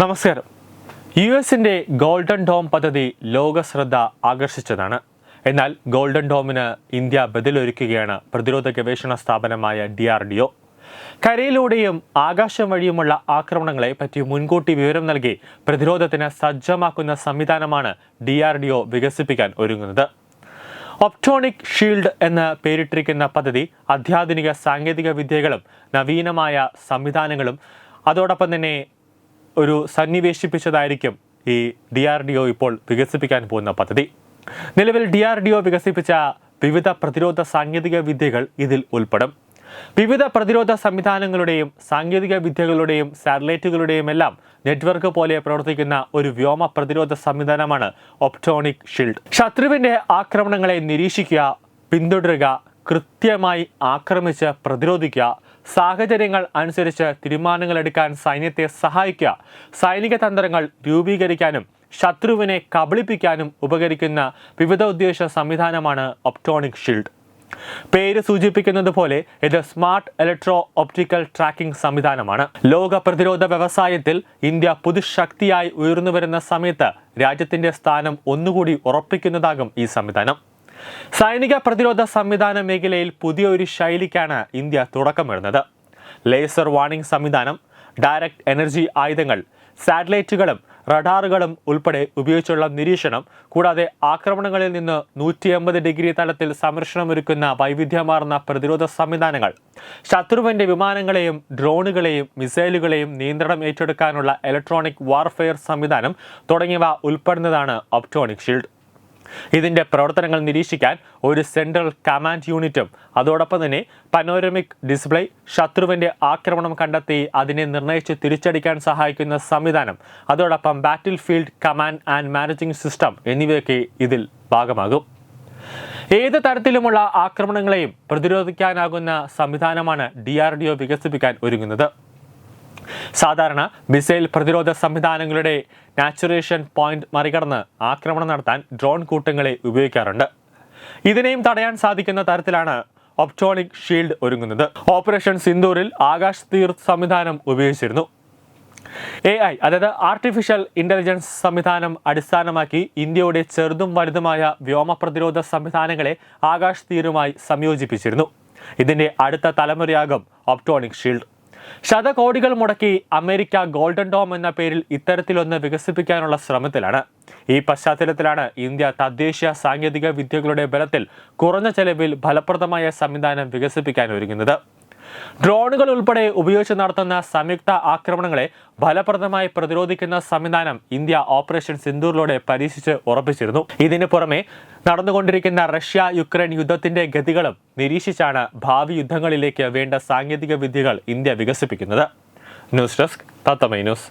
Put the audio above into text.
നമസ്കാരം. യു എസിന്റെ golden dome പദ്ധതി ലോകശ്രദ്ധ ആകർഷിച്ചതാണ്. എന്നാൽ ഗോൾഡൻ ഡോമിന് ഇന്ത്യ ബദലൊരുക്കുകയാണ് പ്രതിരോധ ഗവേഷണ സ്ഥാപനമായ ഡി ആർ ഡി ഒ. കരയിലൂടെയും ആകാശം വഴിയുമുള്ള ആക്രമണങ്ങളെ പറ്റി മുൻകൂട്ടി വിവരം നൽകി പ്രതിരോധത്തിന് സജ്ജമാക്കുന്ന സംവിധാനമാണ് ഡി ആർ ഡി ഒ വികസിപ്പിക്കാൻ ഒരുങ്ങുന്നത്. ഒപ്റ്റോണിക് ഷീൽഡ് എന്ന് പേരിട്ടിരിക്കുന്ന പദ്ധതി അത്യാധുനിക സാങ്കേതിക വിദ്യകളും നവീനമായ സംവിധാനങ്ങളും അതോടൊപ്പം തന്നെ ഒരു സന്നിവേശിപ്പിച്ചതായിരിക്കും ഈ ഡി ആർ ഡി ഒ ഇപ്പോൾ വികസിപ്പിക്കാൻ പോകുന്ന പദ്ധതി. നിലവിൽ ഡി ആർ ഡി ഒ വികസിപ്പിച്ച വിവിധ പ്രതിരോധ സാങ്കേതിക വിദ്യകൾ ഇതിൽ ഉൾപ്പെടും. വിവിധ പ്രതിരോധ സംവിധാനങ്ങളുടെയും സാങ്കേതിക വിദ്യകളുടെയും സാറ്റലൈറ്റുകളുടെയും എല്ലാം നെറ്റ്വർക്ക് പോലെ പ്രവർത്തിക്കുന്ന ഒരു വ്യോമ പ്രതിരോധ സംവിധാനമാണ് ഒപ്റ്റോണിക് ഷീൽഡ്. ശത്രുവിന്റെ ആക്രമണങ്ങളെ നിരീക്ഷിക്കുക പിന്തുടരുക കൃത്യമായി ആക്രമിച്ച് പ്രതിരോധിക്കുക സാഹചര്യങ്ങൾ അനുസരിച്ച് തീരുമാനങ്ങൾ എടുക്കാൻ സൈന്യത്തെ സഹായിക്കുക. സൈനിക തന്ത്രങ്ങൾ രൂപീകരിക്കാനും ശത്രുവിനെ കബളിപ്പിക്കാനും ഉപകരിക്കുന്ന വിവിധ ഉദ്ദേശ സംവിധാനമാണ് ഒപ്റ്റോണിക് ഷീൽഡ് പേര് സൂചിപ്പിക്കുന്നത് പോലെ ഇത് സ്മാർട്ട് ഇലക്ട്രോ ഒപ്റ്റിക്കൽ ട്രാക്കിംഗ് സംവിധാനമാണ്. ലോക പ്രതിരോധ വ്യവസായത്തിൽ ഇന്ത്യ പുതുശക്തിയായി ഉയർന്നു വരുന്ന സമയത്ത് രാജ്യത്തിന്റെ സ്ഥാനം ഒന്നുകൂടി ഉറപ്പിക്കുന്നതാകും ഈ സംവിധാനം. സൈനിക പ്രതിരോധ സംവിധാന മേഖലയിൽ പുതിയൊരു ശൈലിക്കാണ് ഇന്ത്യ തുടക്കമിടുന്നത്. ലേസർ വാണിംഗ് സംവിധാനം ഡയറക്റ്റ് എനർജി ആയുധങ്ങൾ സാറ്റലൈറ്റുകളും റഡാറുകളും ഉൾപ്പെടെ ഉപയോഗിച്ചുള്ള നിരീക്ഷണം കൂടാതെ ആക്രമണങ്ങളിൽ നിന്ന് നൂറ്റി എൺപത് ഡിഗ്രി തലത്തിൽ സംരക്ഷണമൊരുക്കുന്ന വൈവിധ്യമാർന്ന പ്രതിരോധ സംവിധാനങ്ങൾ ശത്രുവിന്റെ വിമാനങ്ങളെയും ഡ്രോണുകളെയും മിസൈലുകളെയും നിയന്ത്രണം ഏറ്റെടുക്കാനുള്ള ഇലക്ട്രോണിക് വാർഫെയർ സംവിധാനം തുടങ്ങിയവ ഉൾപ്പെടുന്നതാണ് ഒപ്റ്റോണിക് ഷീൽഡ് ഇതിന്റെ പ്രവർത്തനങ്ങൾ നിരീക്ഷിക്കാൻ ഒരു സെൻട്രൽ കമാൻഡ് യൂണിറ്റും അതോടൊപ്പം തന്നെ പനോരമിക് ഡിസ്പ്ലേ ശത്രുവിന്റെ ആക്രമണം കണ്ടെത്തി അതിനെ നിർണയിച്ച് തിരിച്ചടിക്കാൻ സഹായിക്കുന്ന സംവിധാനം അതോടൊപ്പം battle field command and managing system എന്നിവയൊക്കെ ഇതിൽ ഭാഗമാകും. ഏത് തരത്തിലുമുള്ള ആക്രമണങ്ങളെയും പ്രതിരോധിക്കാനാകുന്ന സംവിധാനമാണ് ഡി ആർ ഡി ഒ വികസിപ്പിക്കാൻ ഒരുങ്ങുന്നത്? സാധാരണ മിസൈൽ പ്രതിരോധ സംവിധാനങ്ങളുടെ നാച്ചുറേഷൻ പോയിന്റ് മറികടന്ന് ആക്രമണം നടത്താൻ ഡ്രോൺ കൂട്ടങ്ങളെ ഉപയോഗിക്കാറുണ്ട്. ഇതിനെയും തടയാൻ സാധിക്കുന്ന തരത്തിലാണ് ഒപ്റ്റോണിക് ഷീൽഡ് ഒരുങ്ങുന്നത്. ഓപ്പറേഷൻ സിന്ദൂറിൽ ആകാശ് തീർ സംവിധാനം ഉപയോഗിച്ചിരുന്നു. എ ഐ അതായത് ആർട്ടിഫിഷ്യൽ ഇന്റലിജൻസ് സംവിധാനം അടിസ്ഥാനമാക്കി ഇന്ത്യയുടെ ചെറുതും വലുതുമായ വ്യോമ പ്രതിരോധ സംവിധാനങ്ങളെ ആകാശ് തീരുമായി സംയോജിപ്പിച്ചിരുന്നു. ഇതിന്റെ അടുത്ത തലമുറയാകും ഒപ്റ്റോണിക് ഷീൽഡ്. ശതകോടികൾ മുടക്കി അമേരിക്ക ഗോൾഡൻ ഡോം എന്ന പേരിൽ ഇത്തരത്തിലൊന്ന് വികസിപ്പിക്കാനുള്ള ശ്രമത്തിലാണ്. ഈ പശ്ചാത്തലത്തിലാണ് ഇന്ത്യ തദ്ദേശീയ സാങ്കേതിക വിദ്യകളുടെ ബലത്തിൽ കുറഞ്ഞ ചെലവിൽ ഫലപ്രദമായ സംവിധാനം വികസിപ്പിക്കാൻ ഒരുങ്ങുന്നത്. ഡ്രോണുകൾ ഉൾപ്പെടെ ഉപയോഗിച്ച് നടത്തുന്ന സംയുക്ത ആക്രമണങ്ങളെ ഫലപ്രദമായി പ്രതിരോധിക്കുന്ന സംവിധാനം ഇന്ത്യ ഓപ്പറേഷൻ സിന്ദൂറിലൂടെ പരീക്ഷിച്ച് ഉറപ്പിച്ചിരുന്നു. ഇതിനു പുറമെ നടന്നുകൊണ്ടിരിക്കുന്ന റഷ്യ യുക്രൈൻ യുദ്ധത്തിന്റെ ഗതികളും നിരീക്ഷിച്ചാണ് ഭാവി യുദ്ധങ്ങളിലേക്ക് വേണ്ട സാങ്കേതിക വിദ്യകൾ ഇന്ത്യ വികസിപ്പിക്കുന്നത്. ന്യൂസ് ഡെസ്ക് തത്തമൈ ന്യൂസ്.